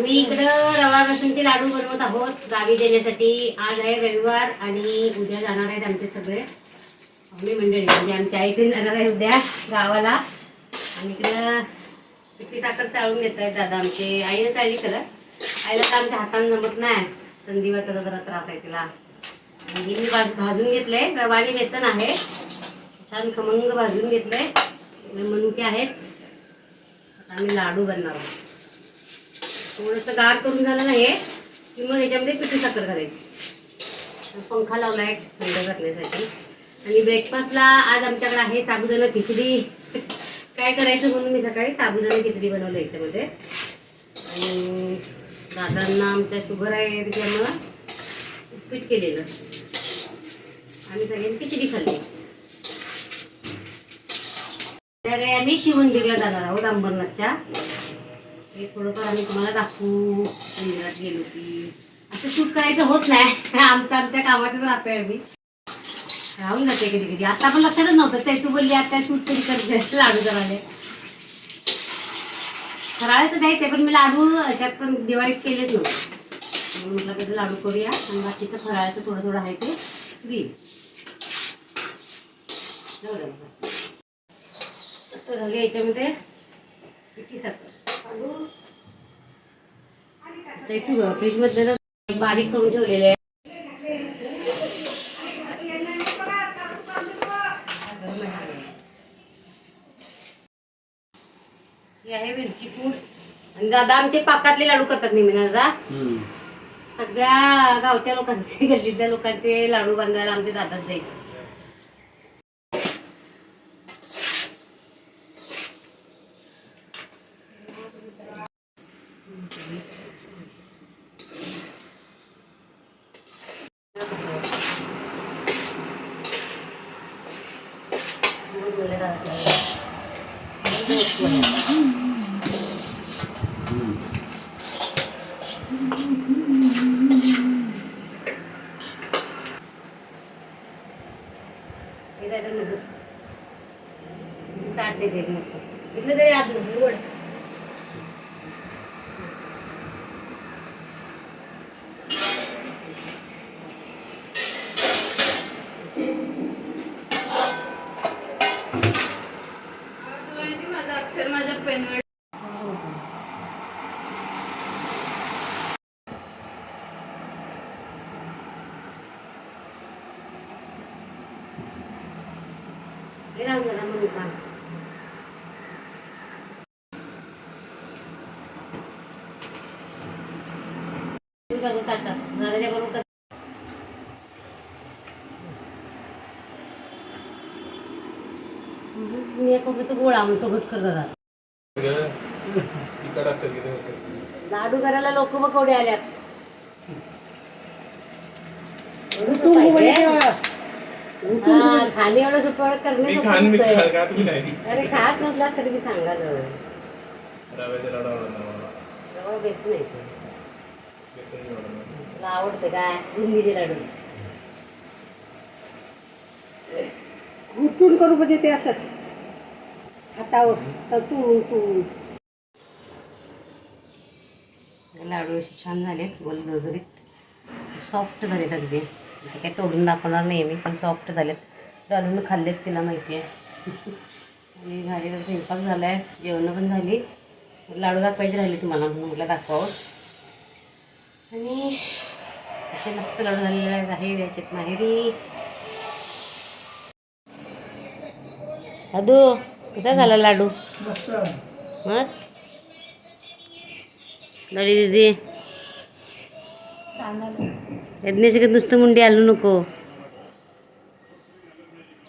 आम्ही इकडं रवा बेसनचे लाडू बनवत आहोत. गावी देण्यासाठी. आज आहे रविवार आणि उद्या जाणार आहेत आमचे सगळे. आम्ही मंडळी म्हणजे आमच्या आईकडे जाणार आहे उद्या गावाला. आणि इकडं पिठी साखर चाळून घेत आहेत दादा आमचे. आईने चाळली कलर आईला तर आमच्या हाताने जमत नाही. संधिवाताचा जरा त्रास आहे तिला. आणि मी भाज भाजून घेतलंय. रवा आणि बेसन आहे. छान खमंग भाजून घेतलंय. मनुके आहेत. आम्ही लाडू बनणार आहोत. थोडंसं गार करून झालं ना हे की मग ह्याच्यामध्ये पिठी साखर करायची पंखा लावला आहे थंड करण्यासाठी. आणि ब्रेकफास्टला आज आमच्याकडे आहे साबुदाणा खिचडी. काय करायचं म्हणून मी सकाळी साबुदाणा खिचडी बनवलं याच्यामध्ये. आणि दादांना आमच्या शुगर आहे त्याच्यामुळं उपीट केलेलं. आम्ही सगळ्यांनी खिचडी खाल्ली. त्या आम्ही शिवमंदिरला जाणार आहोत अंबरनाथच्या. हे थोडंफार आम्ही तुम्हाला दाखवू. मंदिरात गेलो की. असं शूट करायचं होत नाही. आमचं आमच्या कामातच राहतोय आम्ही. राहून जाते कधी कधी. आता पण लक्षातच नव्हतं. ते तू बोलली आता शूट कधी करते? लाडू करायला फराळाचं द्यायचं पण मी लाडू ह्याच्यात पण दिवाळीत केलेच नव्हते. म्हटलं कधी लाडू करूया. आणि बाकीचं फराळाचं थोडं थोडं आहे ते देईल याच्यामध्ये पिठी साखर. फ्रीजमध्ये ना बारीक करून ठेवलेले आहे आहे वेलची पूड. आणि दादा आमचे पाकातले लाडू करतात नेहमी दादा? सगळ्या गावच्या लोकांचे गल्लीतल्या लोकांचे लाडू बांधायला आमचे दादाच. जाईल हे ser más तो गोळा म्हणतो घट कर दादा चिकट की. लाडू करायला लोक बघ केवढे आल्यात हा, खाणे एवढं सोपं करणे मी खान मी नाही अरे खात नसला तरी मी सांगा जरा. रव्याचे लाडू आवडणार मला. रवा बेस नाही ते. बेसनचे आवडणार. तुला आवडतं काय बुंदीचे लाडू घुटून करू म्हणजे ते असं हातावर. चुळून चुळून. लाडू असे छान झालेत गोल गरगरीत सॉफ्ट झालेत अगदी. ते काही तोडून दाखवणार नाही मी पण सॉफ्ट झालेत. लाडून खाल्लेत तिला माहिती आहे. आणि झाले तर स्वयंपाक झाला आहे जेवणं पण झाली. लाडू दाखवायचे राहिले तुम्हाला म्हणून म्हटलं दाखवावं. आणि असे मस्त लाडू झालेले आहे याच्यात माहेरी. अदू. कसा झाला लाडू? मस्त. डॉली दीदी. यज्ञाची नुसतं मुंडी आलू नको.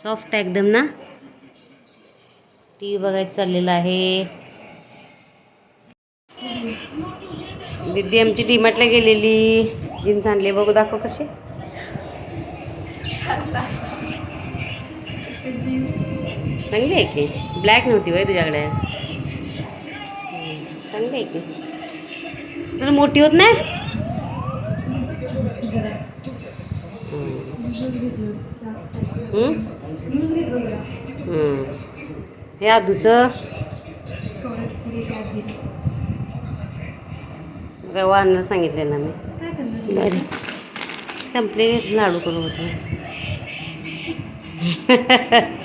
सॉफ्ट आहे एकदम ना? टी व्ही बघायचं चाललेलं आहे. दीदी आमची डीमार्टला गेलेली. जीन्स आणले. बघू दाखव कसे. चांगली आहे की? ब्लॅक नव्हती बाई तुझ्याकडे. चांगली आहे की. तुला मोठी होत नाही. हे आधूचं. रवा आणायला सांगितलेला मी. बरं. संपलेलेच लाडू करू होते.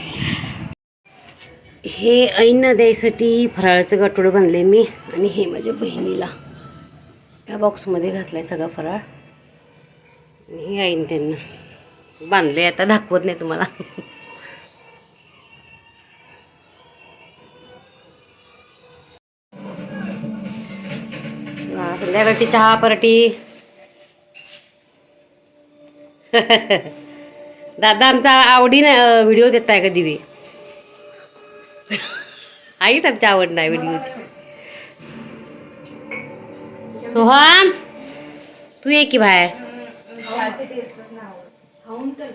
हे आईंना द्यायसाठी फराळाचं गटोडं बांधले मी आणि हे माझ्या बहिणीला. या बॉक्समध्ये घातलाय सगळा फराळ. आणि हे आईन त्यांना. बांधले आता दाखवत नाही तुम्हाला संध्याकाळची चहा पराठी. दादा आमचा आवडीनं व्हिडिओ देत आहे का दिवे? आईच आमची आवड नाही व्हिडिओची सोहम तू ये की बाहेर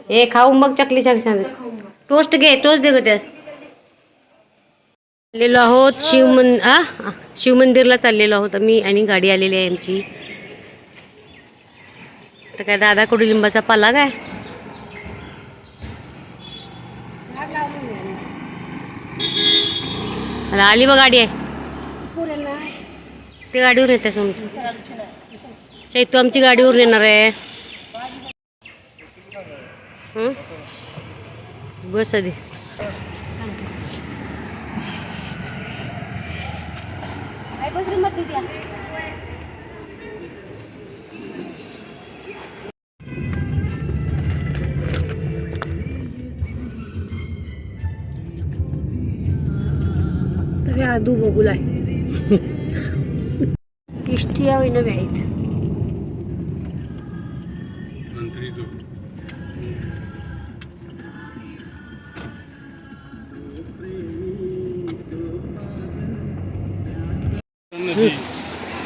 हे खाऊ मग चकली छान टोस्ट घे टोस्ट दे ग त्यास चाललेलो आहोत शिवमन आ? शिवमंदिरला चाललेलो आहोत आम्ही आणि गाडी आलेली आहे आमची. तर काय दादा कडुलिंबाचा पाला काय? मला आली बघ गाडी आहे. ते गाडीवर येते तुमची चैतू आमची गाडीवर येणार आहे? बस आधी. तरी आदू बघूलाय किष्टी यावी नव्हे आहेत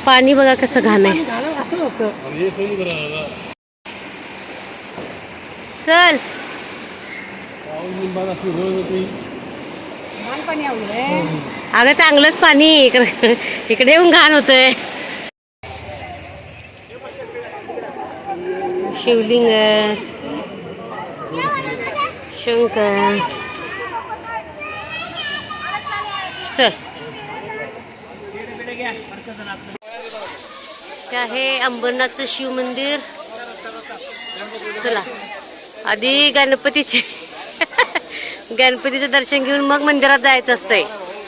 पाणी बघा कसं घाण आहे. चल. पाऊस लिंबात अशी रोज होती. पाणी आवडलं अगं चांगलंच पाणी इकडे. इकडे येऊन घाण होतंय. शिवलिंग. शंकर. चल. हे आहे अंबरनाथचं शिव मंदिर. चला. आधी गणपतीचे गणपतीचं दर्शन घेऊन मग मंदिरात जायचं असतंय.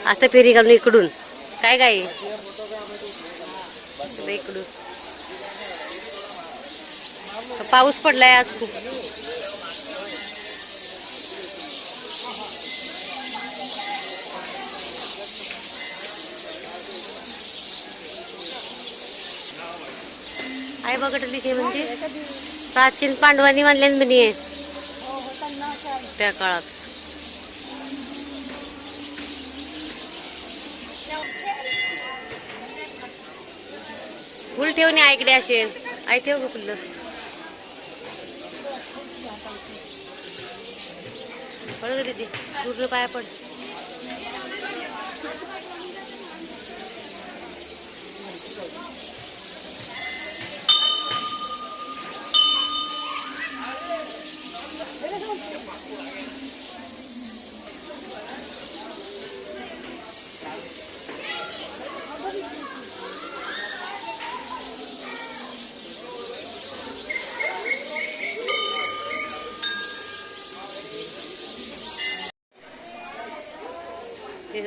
असं फेरी घालून इकडून. काय काय इकडून पाऊस पडलाय आज खूप. आहे बघटली हे म्हणजे? प्राचीन पांडवांनी मानल्यान म्हणे त्या काळात. फुल ठेवणे ऐकडे असेल आई ठेव ग फुलं. पड ग दीदी. पूर्ण पाया पड.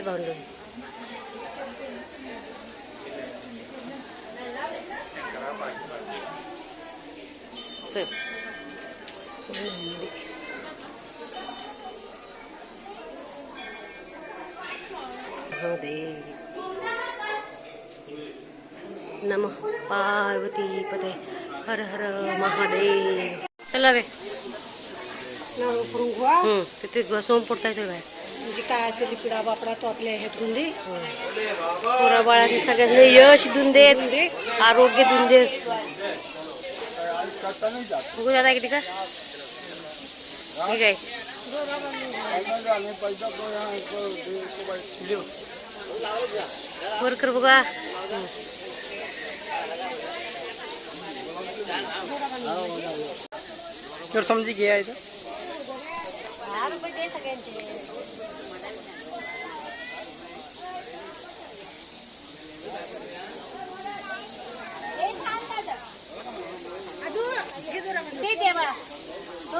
పది పౌండ్లు ఉంది అదే నమ పార్వతీ పదే హర హర మహాదేవ్ చల్లరే తిరిగి సోం పుడతాయి చూడాలి म्हणजे काय असेल पिढा बापडा तो आपल्या ह्यातून दे. पोरा बाळांनी सगळ्यांना यश देऊन देत आरोग्य देऊन देत बघू दादा किती का? ठीक आहे. वर कर बघा. समजी घे आहे मला नको. हम्म. दादा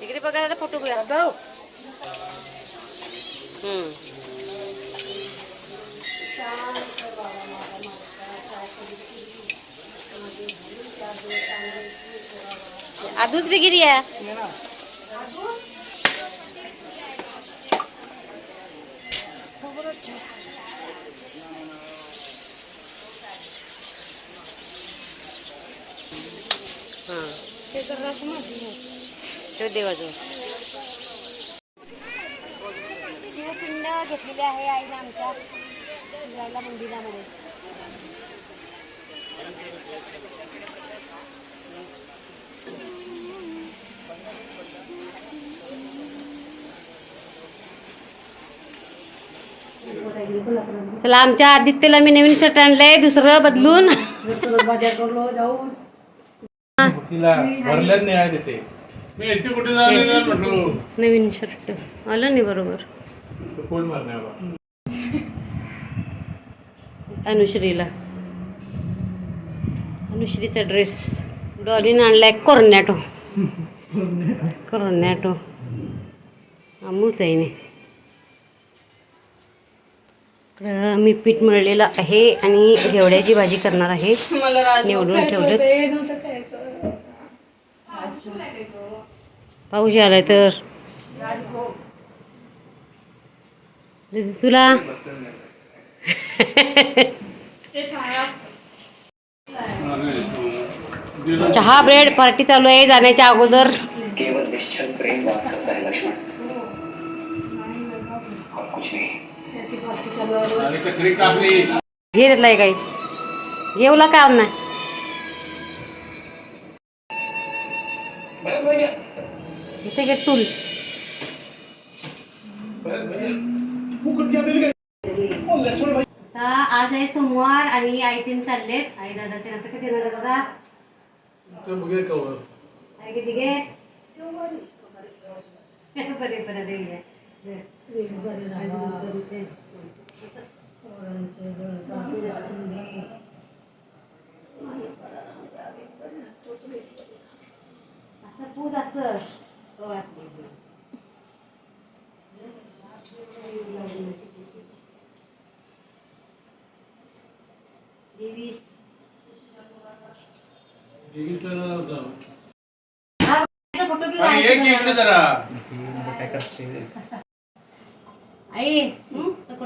इकडे बघ दादा फोटो घेऊया दादा हम्म. आधूच देवाजवळ शिवपिंड घेतलेली आहे आईने आमच्या फिरायला मंदिरामध्ये चला आमच्या आदित्यला मी नवीन शर्ट आणलंय दुसरं बदलून. नवीन शर्ट आलं नाही बरोबर. अनुश्रीला. अनुश्रीचा ड्रेस डॉलीनं आणलाय कोर्नॅटो. कोर्नॅटो. अमूच आहे मी पीठ मळलेलं आहे आणि घेवड्याची भाजी करणार आहे. निवडून खायचं. पाऊस आलाय तर. दीदी, तुला? चहा ब्रेड पार्टी चालू आहे जाण्याच्या अगोदर. केवल निश्चल प्रेम वास करता है लक्ष्मण. और कुछ नहीं. घेतलाय काही घेऊला काम नाही इथे घे टूल आता आज आहे सोमवार आणि आई तीन चाललेत. आई दादा ते आता किती येणार आहे दादा आई किती घे? बरे बरे. असं पूज असं हो असं देवी हा, फोटो जरा आई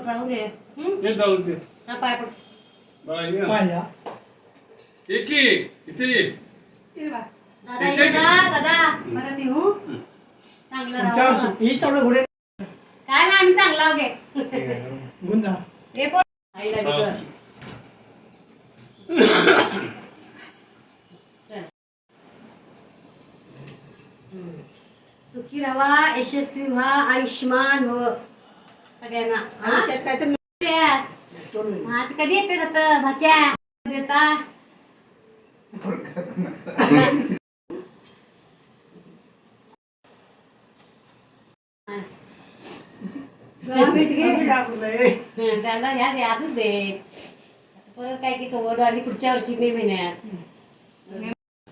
तर कुठं राहू दे? ये जाऊ ते हा, पाय पड. बघा ये ना. माझ्या ये की इथे ये. दादा ये दादा दादा. परत येऊ. चांगलं तुमच्यावर राहू सुट्टी सगळं घोडे काय ना आम्ही चांगला आहो घे गुंदा हे पोर. आईला बी कर चल. सुखी राहा यशस्वी व्हा आयुष्यमान हो सगळ्यांना. हा? आयुष्यात काय तर त्याच. हा, ते कधी येते जात भाच्या? देता? हं, त्याला ह्या यातच भेट. परत काय की कवड आली पुढच्या वर्षी मे महिन्यात.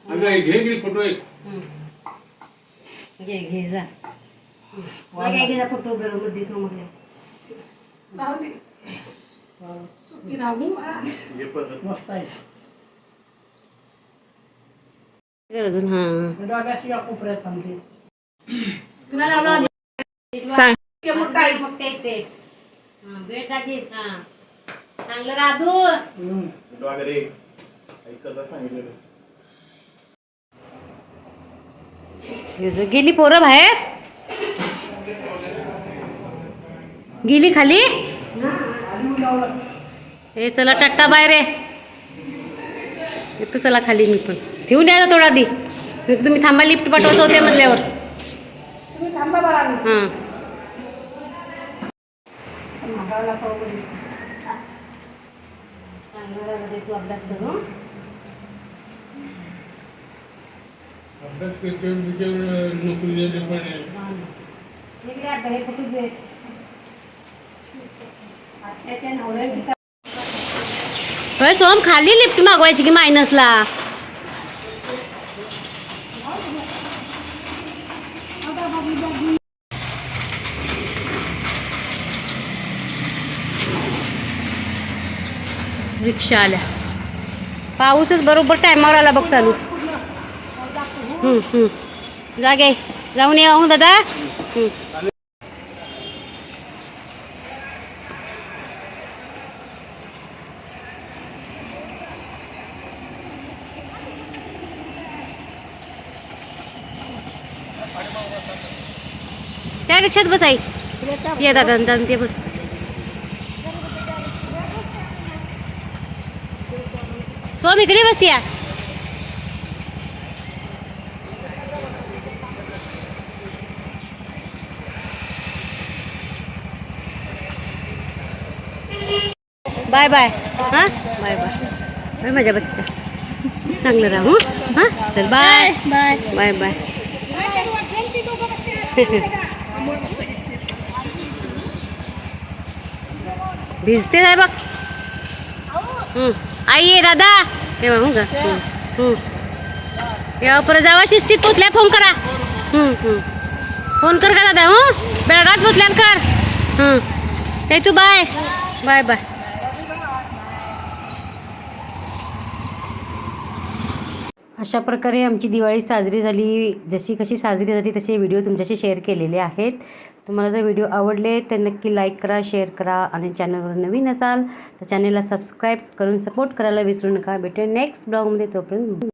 हे फोटो एक. हं. घे घे जा. हं. जा, घे घे जा फोटो बरोबर मध्ये समोर मस्त आहे. अजून? हा. डागाशी तुला लावला सांग. हा हा. चांगलं राधू वगैरे ऐकत सांगितलेलं जो गेली पोरं बाहेर? गेली खाली? हे चला टट्टा बाहेर आहे येतो चला खाली मी पण. ठेवून द्या थोडा आधी. तुम्ही थांबा लिफ्ट पाठवतो होते मधल्यावर हां. तू अभ्यास करू अभ्यास करतो विचार नोकरी द्यायला पण आहे. इकडे अभ्यास हे फोटो दे आत्याच्या नवऱ्याने होय सोम खाली लिफ्ट मागवायची की मायनसला? रिक्षा आल्या. पाऊसच बरोबर टायमावर आला बघ चालू. जागे. जाऊन या हो दादा. त्या रिक्षात बसाई ये दादा दादा ते बस. सोम इकडे बसती या. Bye bye. हां? Bye bye. बाय माझ्या बच्चा. चांगलं राहू हां? चल बाय बाय. Bye bye. भिजते आहे बघ. आई ये दादा. तेव्हा मग तेव्हा परत जावा शिस्तीत पोचल्या फोन करा. फोन कर का दादा हो? बेळगावात पोचल्यावर कर. तू बाय. Bye bye. अशा प्रकारे आमची दिवाळी साजरी झाली. जशी कशी साजरी झाली तसे व्हिडिओ तुमच्याशी शेअर केलेले आहेत. तुम्हाला जर व्हिडिओ आवडले तर नक्की लाईक करा शेअर करा आणि चॅनलवर नवीन असाल तर चॅनलला सबस्क्राईब करून सपोर्ट करायला विसरू नका. भेटूया नेक्स्ट ब्लॉगमध्ये तोपर्यंत